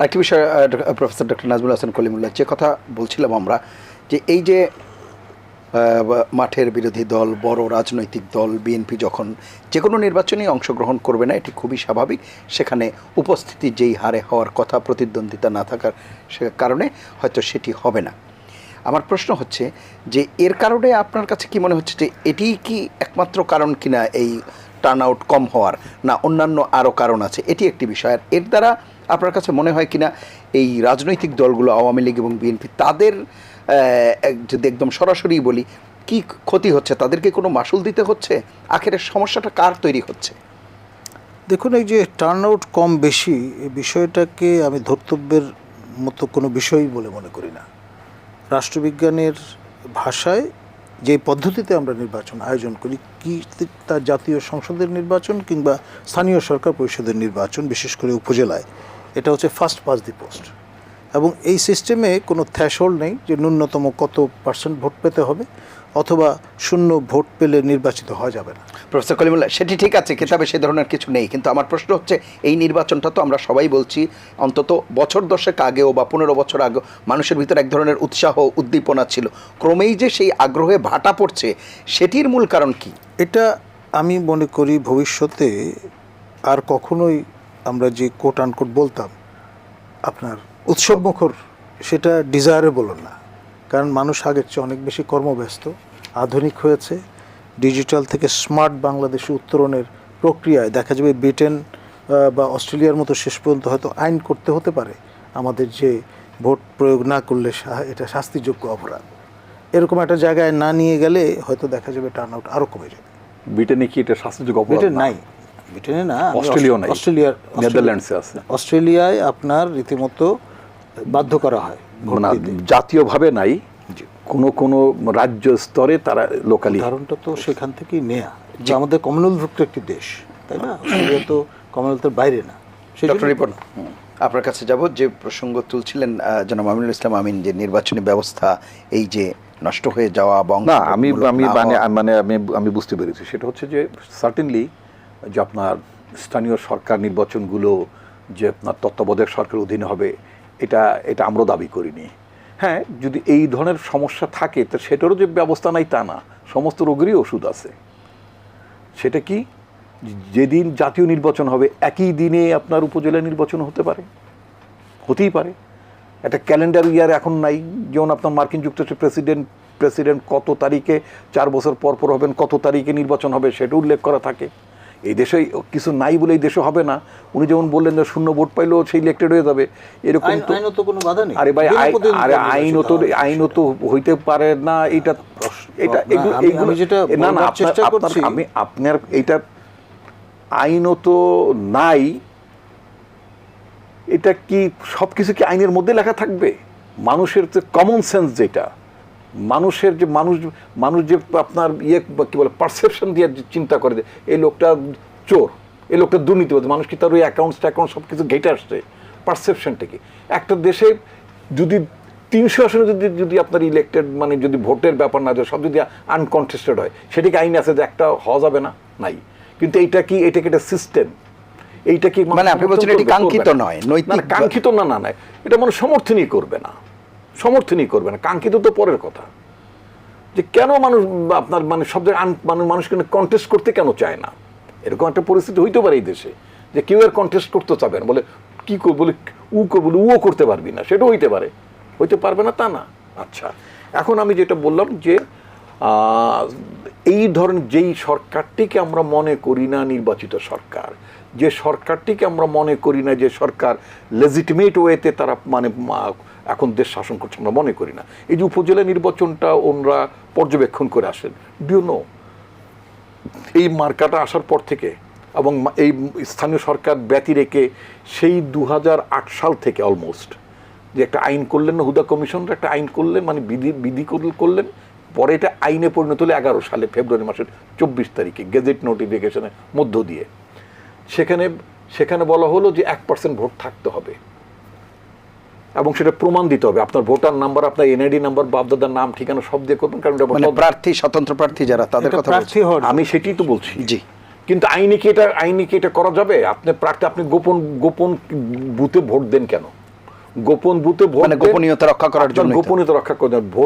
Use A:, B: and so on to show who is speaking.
A: আরেকটি বিষয় professor doctor Nazmul Hasan Kalimullah, যে কথা বলছিলাম আমরা, যে এই যে মাঠের বিরোধী দল, বড় রাজনৈতিক দল, বিএনপি যখন যে কোনো নির্বাচনে অংশগ্রহণ করবে না, এটি খুবই স্বাভাবিক। সেখানে উপস্থিতি যেই হারে হওয়ার কথা, প্রতিদ্বন্দ্বিতা না থাকার সে কারণে হয়তো সেটি হবে না। আমার প্রশ্ন হচ্ছে যে, এর কারণে আপনার কাছে কি মনে হচ্ছে যে এটি কি একমাত্র কারণ কিনা এই টার্ন আউট কম হওয়ার না, অন্যান্য আরও কারণ আছে, এটি একটি বিষয়। আর এর দ্বারা আপনার কাছে মনে হয় কিনা, এই রাজনৈতিক দলগুলো, আওয়ামী লীগ এবং বিএনপি, তাদের যদি একদম সরাসরি বলি, কি ক্ষতি হচ্ছে? তাদেরকে কোনো মাসুল দিতে হচ্ছে? আখেরের সমস্যাটা কার তৈরি হচ্ছে?
B: দেখুন, এই যে টার্ন আউট কম বেশি এই বিষয়টাকে আমি ধর্তব্যের মতো কোনো বিষয়ই বলে মনে করি না। রাষ্ট্রবিজ্ঞানের ভাষায় যে পদ্ধতিতে আমরা নির্বাচন আয়োজন করি, কি তা জাতীয় সংসদের নির্বাচন কিংবা স্থানীয় সরকার পরিষদের নির্বাচন, বিশেষ করে উপজেলায়, এটা হচ্ছে ফার্স্ট পাস দি পোস্ট এবং এই সিস্টেমে কোনো থ্যাশহোল্ড নেই যে ন্যূনতম কত পার্সেন্ট ভোট পেতে হবে। অথবা শূন্য ভোট পেলে নির্বাচিত হওয়া যাবে না।
A: প্রফেসর কলিমুল্লাহ সেটি ঠিক আছে কিতাবে সে ধরনের কিছু নেই কিন্তু আমার প্রশ্ন হচ্ছে এই নির্বাচনটা তো আমরা সবাই বলছি অন্তত বছর দশেক আগেও বা পনেরো বছর আগেও মানুষের ভিতরে এক ধরনের উৎসাহ উদ্দীপনা ছিল। ক্রমেই যে সেই আগ্রহে ভাটা পড়ছে সেটির মূল কারণ কি?
B: এটা আমি মনে করি ভবিষ্যতে আর কখনোই আমরা যে কোট আনকোট বলতাম আপনার উৎসবমুখর সেটা ডিজায়ারেবল না। কারণ মানুষ আগের চেয়ে অনেক বেশি কর্মব্যস্ত আধুনিক হয়েছে ডিজিটাল থেকে স্মার্ট বাংলাদেশে উত্তরণের প্রক্রিয়ায়। দেখা যাবে ব্রিটেন বা অস্ট্রেলিয়ার মতো শেষ পর্যন্ত হয়তো আইন করতে হতে পারে। আমাদের যে ভোট প্রয়োগ না করলে এটা শাস্তিযোগ্য অপরাধ। এরকম একটা জায়গায় না নিয়ে গেলে হয়তো দেখা যাবে টার্ন আউট আরও কমে যাবে।
C: ব্রিটেনে কি এটা শাস্তিযোগ্য অপরাধ?
B: ব্রিটেন নাই। ব্রিটেনে না আমি
C: অস্ট্রেলিয়াও
B: অস-
C: নাই।
B: অস্ট্রেলিয়ার
C: নেদারল্যান্ডসে আছে।
B: অস্ট্রেলিয়ায় আপনার রীতিমতো বাধ্য করা হয়।
C: জাতীয়ভাবে নাই। কোনো কোনো রাজ্য স্তরে তারা লোকালি
B: উদাহরণটা তো সেখান থেকেই নেয়া। যে আমাদের কমনওয়েলথভুক্ত একটি দেশ তাই না? অস্ট্রেলিয়া তো কমনওয়েলথের বাইরে না।
A: ডক্টর রিপন আপনার কাছে যাব। যে প্রসঙ্গ তুলছিলেন জনাব আমিনুল ইসলাম আমিন যে নির্বাচনী ব্যবস্থা এই যে নষ্ট হয়ে যাওয়া বা
C: না আমি আমি মানে মানে আমি আমি বুঝতে পেরেছি। সেটা হচ্ছে যে সার্টেনলি যে আপনার স্থানীয় সরকার নির্বাচনগুলো যে আপনার তত্ত্বাবধায়ক সরকারের অধীনে হবে এটা এটা আমরা দাবি করিনি। হ্যাঁ যদি এই ধরনের সমস্যা থাকে, তো সেটারও যে ব্যবস্থা নাই তা না। সমস্ত রোগেরই ওষুধ আছে। সেটা কি? যেদিন জাতীয় নির্বাচন হবে, একই দিনে আপনার উপজেলা নির্বাচন হতে পারে। হতেই পারে। একটা ক্যালেন্ডার ইয়ার এখন নাই। যেমন আপনার মার্কিন যুক্তরাষ্ট্রের প্রেসিডেন্ট প্রেসিডেন্ট কত তারিখে, চার বছর পর পর হবেন, কত তারিখে নির্বাচন হবে, সেটা উল্লেখ করা থাকে। এই দেশে কিছু নাই বলে এই দেশে হবে না। উনি যেমন বললেন যে শূন্য ভোট পাইলেও সেই ইলেক্টেড হয়ে যাবে। এরকম তো
B: কোনো বাধা নেই।
C: আরে ভাই আরে
B: নির্বাচিত
C: আইনত হইতে পারে না এটা এটা এগুলো না না আমি আপনার এইটা আইনত নাই। এটা কি সব কিছু কি আইনের মধ্যে লেখা থাকবে? মানুষের যে কমন সেন্স যেটা। মানুষের যে মানুষ মানুষ যে আপনার ইয়ে কি বলে পারসেপশন দিয়ে যে চিন্তা করে যে এই লোকটা চোর এই লোকটা দুর্নীতিবাদ মানুষ কি তার ওই অ্যাকাউন্টস ট্যাকাউন্ট সব কিছু ঘেটে আসছে? পারসেপশনটা কি? একটা দেশে যদি তিনশো আসনে যদি যদি আপনার ইলেক্টেড মানে যদি ভোটের ব্যাপার না যায় সব যদি আনকনটেস্টেড হয় সেটা কি আইন আছে যে একটা হওয়া যাবে না? নাই। কিন্তু এইটা কি এটা কি একটা সিস্টেম এইটা কি
A: মানে আপনি বলছেন এটি কাঙ্ক্ষিত নয়, নৈতিক
C: কাঙ্ক্ষিত না না না। এটা মানুষ সমর্থনই করবে না। সমর্থনই করবে না। কাঙ্ক্ষিত তো পরের কথা। যে কেন মানুষ আপনার মানে সব জায়গায় মানুষ মানুষ কন্টেস্ট করতে কেন চায় না? এরকম একটা পরিস্থিতি হইতে পারে এই দেশে, যে কেউ আর কন্টেস্ট করতে চাবে না। বলে কি করব বলে উ করব বলে উও করতে পারবি না। সেটাও হইতে পারে। হইতে পারবে না তা না। আচ্ছা এখন আমি যেটা বললাম যে এই ধরনের যেই সরকারটিকে আমরা মনে করি না নির্বাচিত সরকার যে সরকারটিকে আমরা মনে করি না, যে সরকার লেজিটিমেট ওয়েতে তারা মানে এখন দেশ শাসন করছে, আমরা মনে করি না। এই যে উপজেলা নির্বাচনটা ওনরা পর্যবেক্ষণ করে আসেন। ডিউ নো এই মার্কাটা আসার পর থেকে এবং এই স্থানীয় সরকার ব্যতি রেখে সেই দু হাজার আট সাল থেকে অলমোস্ট যে একটা আইন করলেন না, হুদা কমিশনরা একটা আইন করলেন মানে বিধি বিধি করলেন, পরে এটা আইনে পরিণত হলো এগারো সালে, ফেব্রুয়ারি মাসের চব্বিশ তারিখে, গেজেট নোটিফিকেশনের মধ্য দিয়ে। সেখানে সেখানে বলা হলো যে এক পার্সেন্ট ভোট থাকতে হবে। এবং সেটা প্রমাণ দিতে হবে। আপনার ভোটার নাম্বার আপনার এনআইডি নাম্বার বাপদাদার নাম ঠিকানা সব দিয়ে করবেন কারণ
A: মানে প্রার্থী স্বতন্ত্র প্রার্থী যারা তাদের কথা
B: প্রার্থী
C: আমি সেটাই তো বলছি।
A: জি।
C: কিন্তু আইনে কি এটা আইনে কি এটা করা যাবে? আপনি প্রার্থী আপনি গোপন গোপন বুথে ভোট দেন কেন? গোপন বুথে ভোট
A: মানে গোপনীয়তা রক্ষা করার জন্য
C: গোপনীয়তা রক্ষা করার জন্য ভোট